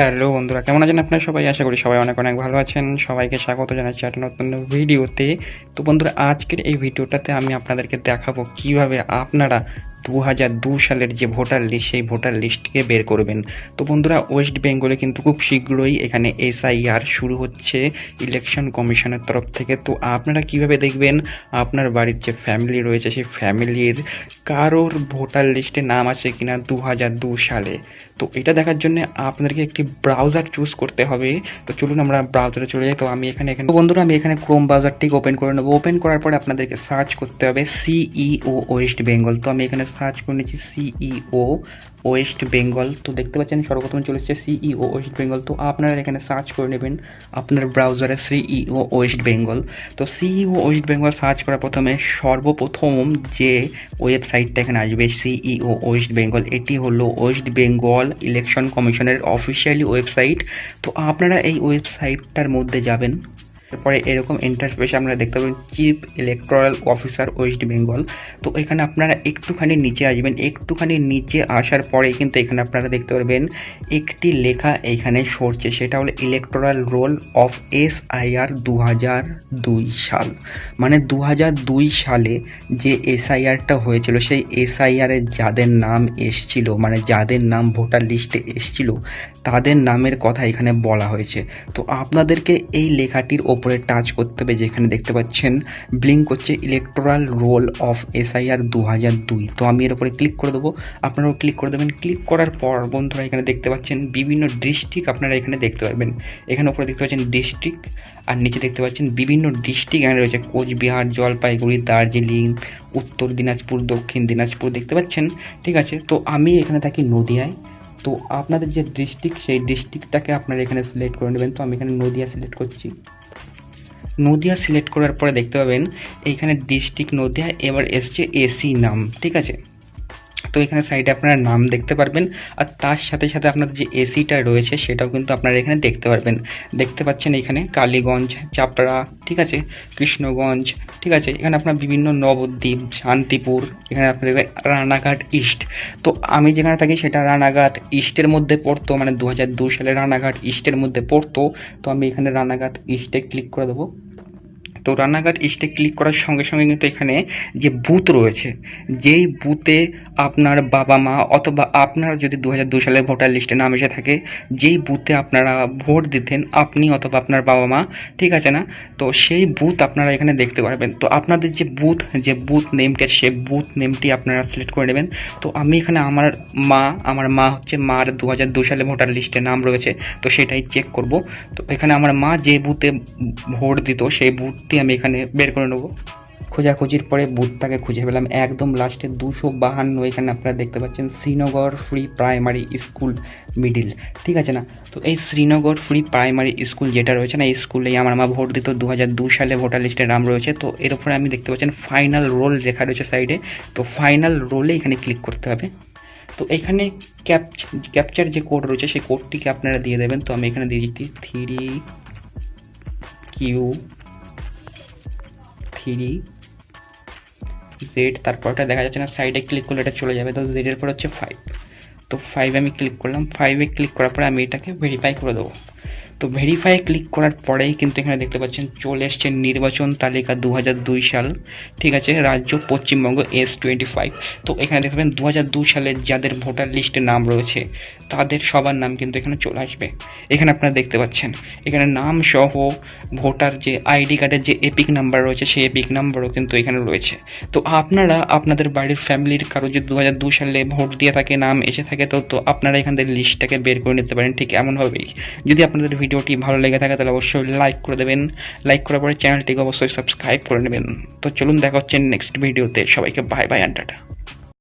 Hello বন্ধুরা, কেমন আছেন আপনারা সবাই? আশা করি সবাই অনেক অনেক ভালো আছেন। সবাইকে স্বাগত জানাচ্ছি একটা নতুন ভিডিওতে তো। বন্ধুরা, আজকের এই ভিডিওটাতে আমি আপনাদেরকে দেখাবো কীভাবে আপনারা দু হাজার দু সালের যে ভোটার লিস্ট সেই ভোটার লিস্টকে বের করবেন। তো বন্ধুরা ওয়েস্ট বেঙ্গলে কিন্তু খুব শীঘ্রই এখানে এসআইআর শুরু হচ্ছে ইলেকশন কমিশনের তরফ থেকে। তো আপনারা কীভাবে দেখবেন? আপনার বাড়ির যে ফ্যামিলি রয়েছে, সেই ফ্যামিলির কারোর ভোটার লিস্টে নাম আছে কিনা দু হাজার দু সালে? তো এটা দেখার জন্য আপনাদেরকে একটি ব্রাউজার চুজ করতে হবে। তো চলুন আমরা ব্রাউজারে চলে যাই। তো আমি এখানে এখানে বন্ধুরা, আমি এখানে ক্রোম ব্রাউজারটিকে ওপেন করে নেব। ওপেন করার পরে আপনাদেরকে সার্চ করতে হবে সিইও ওয়েস্ট বেঙ্গল তো আমি এখানে সার্চ করে নিচ্ছি সিইও ওয়েস্ট বেঙ্গল তো দেখতে পাচ্ছেন সর্বপ্রথম চলে এসেছে সিইও ওয়েস্ট বেঙ্গল তো আপনারা এখানে সার্চ করে নেবেন আপনার ব্রাউজারে সিইও ওয়েস্ট বেঙ্গল তো সিইও ওয়েস্ট বেঙ্গল সার্চ করার প্রথমে সর্বপ্রথম যে ওয়েবসাইটটা এখানে আসবে সিইও ওয়েস্ট বেঙ্গল এটি হলো ওয়েস্ট বেঙ্গল ইলেকশন কমিশনের অফিসিয়ালি ওয়েবসাইট তো আপনারা এই ওয়েবসাইটটার মধ্যে যাবেন এরপরে এরকম ইন্টারফেস আমরা দেখতে পাবেন chief electoral officer West Bengal তো এখানে আপনারা একটুখানি নিচে আসবেন, একটুখানি নিচে আসার পরে কিন্তু এখানে আপনারা দেখতে পারবেন একটি লেখা এখানে সরছে, সেটা হলো electoral roll of S I R দু হাজার দুই সাল। মানে দু হাজার দুই সালে যে এসআইআরটা হয়েছিল, সেই এসআইআরের যাদের নাম এসছিল মানে যাদের নাম ভোটার লিস্টে এসছিল, তাদের নামের কথা এখানে বলা হয়েছে। তো আপনাদেরকে এই লেখাটির ওপরে টাচ করতে হবে, যেখানে দেখতে পাচ্ছেন ব্লিঙ্ক করছে ইলেকট্রাল রোল অফ এসআইআর দু হাজার দুই। তো আমি এর উপরে ক্লিক করে দেবো। আপনারাও ক্লিক করে দেবেন। ক্লিক করার পর বন্ধুরা এখানে দেখতে পাচ্ছেন বিভিন্ন ডিস্ট্রিক্ট আপনারা এখানে দেখতে পারবেন। এখানে উপরে দেখতে পাচ্ছেন ডিস্ট্রিক্ট আর নিচে দেখতে পাচ্ছেন বিভিন্ন ডিস্ট্রিক্ট এখানে রয়েছে। কোচবিহার, জলপাইগুড়ি, দার্জিলিং, উত্তর দিনাজপুর, দক্ষিণ দিনাজপুর দেখতে পাচ্ছেন। ঠিক আছে? তো আমি এখানে থাকি নদিয়ায়। তো আপনাদের যে ডিস্ট্রিক্ট সেই ডিস্ট্রিক্টটাকে আপনারা এখানে সিলেক্ট করে নেবেন। তো আমি এখানে নদিয়া সিলেক্ট করছি। নদিয়া সিলেক্ট করার পরে দেখতে পাবেন এইখানে ডিস্ট্রিক্ট নদিয়া, এবার এসছে এসি নাম, ঠিক আছে? তো এখানে সাইডে আপনারা নাম দেখতে পারবেন আর তার সাথে সাথে আপনার যে এসিটা রয়েছে সেটাও কিন্তু আপনারা এখানে দেখতে পারবেন। দেখতে পাচ্ছেন এখানে কালীগঞ্জ, চাপড়া, ঠিক আছে? কৃষ্ণগঞ্জ, ঠিক আছে? এখানে আপনার বিভিন্ন নবদ্বীপ, শান্তিপুর, এখানে আপনাদের রানাঘাট ইস্ট তো আমি যেখানে থাকি সেটা রানাঘাট ইস্টের মধ্যে পড়তো মানে দু সালে রানাঘাট ইস্টের মধ্যে পড়তো। তো আমি এখানে রানাঘাট ইস্টে ক্লিক করে দেবো। তো রানাঘাট ইস্টে ক্লিক করার সঙ্গে সঙ্গে কিন্তু এখানে যে বুথ রয়েছে, যেই বুথে আপনার বাবা মা অথবা আপনার যদি দু হাজার দু সালে ভোটার লিস্টে নাম এসে থাকে, যেই বুথে আপনারা ভোট দিতেন আপনি অথবা আপনার বাবা মা, ঠিক আছে না? তো সেই বুথ আপনারা এখানে দেখতে পারবেন। তো আপনাদের যে বুথ যে বুথ নেমটি আছে, সেই বুথ নেমটি আপনারা সিলেক্ট করে নেবেন। তো আমি এখানে আমার মা আমার মা হচ্ছে মার দু হাজার দু সালে ভোটার লিস্টে নাম রয়েছে, তো সেটাই চেক করব। তো এখানে আমার মা যে বুথে ভোট দিত, সেই বুথটি আমি এখানে বের করে নেব। খোঁজাখুঁজির পরে বুথটাকে খুঁজে পেলাম। একদম লাস্টে দুশো বাহান্ন, এখানে আপনারা দেখতে পাচ্ছেন Srinagar free primary school middle ঠিক আছে না? তো এই শ্রীনগর ফ্রি প্রাইমারি স্কুল যেটা রয়েছে না, এই স্কুলেই আমার মা ভোট দিত। দু হাজার দু সালে ভোটার লিস্টে নাম রয়েছে। তো এর উপরে আমি দেখতে পাচ্ছেন ফাইনাল রোল লেখা রয়েছে সাইডে তো ফাইনাল রোলে এখানে ক্লিক করতে হবে। তো এখানে ক্যাপচার যে কোড রয়েছে, সেই কোডটিকে আপনারা দিয়ে দেবেন। তো আমি এখানে দিয়ে দিচ্ছি থ্রি কিউ থ্রি জেড তারপরটা দেখা যাচ্ছে না সাইডে ক্লিক করলে এটা চলে যাবে। তো জেডের পর হচ্ছে ফাইভ তো ফাইভে আমি ক্লিক করলাম। ফাইভে ক্লিক করার পরে আমি এটাকে ভেরিফাই করে দেবো। তো ভেরিফাই ক্লিক করার পরেই কিন্তু এখানে দেখতে পাচ্ছেন চলে এসছে নির্বাচন তালিকা দু সাল, ঠিক আছে? রাজ্য পশ্চিমবঙ্গ এস টোয়েন্টি ফাইভ তো এখানে দেখতে পাবেন দু হাজার দুই সালে যাদের ভোটার লিস্টে নাম রয়েছে, তাদের সবার নাম কিন্তু এখানে চলে আসবে। এখানে আপনারা দেখতে পাচ্ছেন, এখানে নাম সহ ভোটার যে আইডি কার্ডের যে এপিক নাম্বার রয়েছে, সেই এপিক নাম্বারও কিন্তু এখানে রয়েছে। তো আপনারা আপনাদের বাড়ির ফ্যামিলির কারও যদি দু সালে ভোট দিয়ে থাকে, নাম এসে থাকে, তো তো আপনারা এখান লিস্টটাকে বের করে নিতে পারেন, ঠিক এমনভাবেই যদি আপনাদের ভিডিওটি ভালো লেগে থাকে, তাহলে অবশ্যই লাইক করে দেবেন। লাইক করার পরে চ্যানেলটিকে অবশ্যই সাবস্ক্রাইব করে নেবেন। তো চলুন দেখা হচ্ছে নেক্সট ভিডিওতে সবাইকে বাই বাই আন্টাটা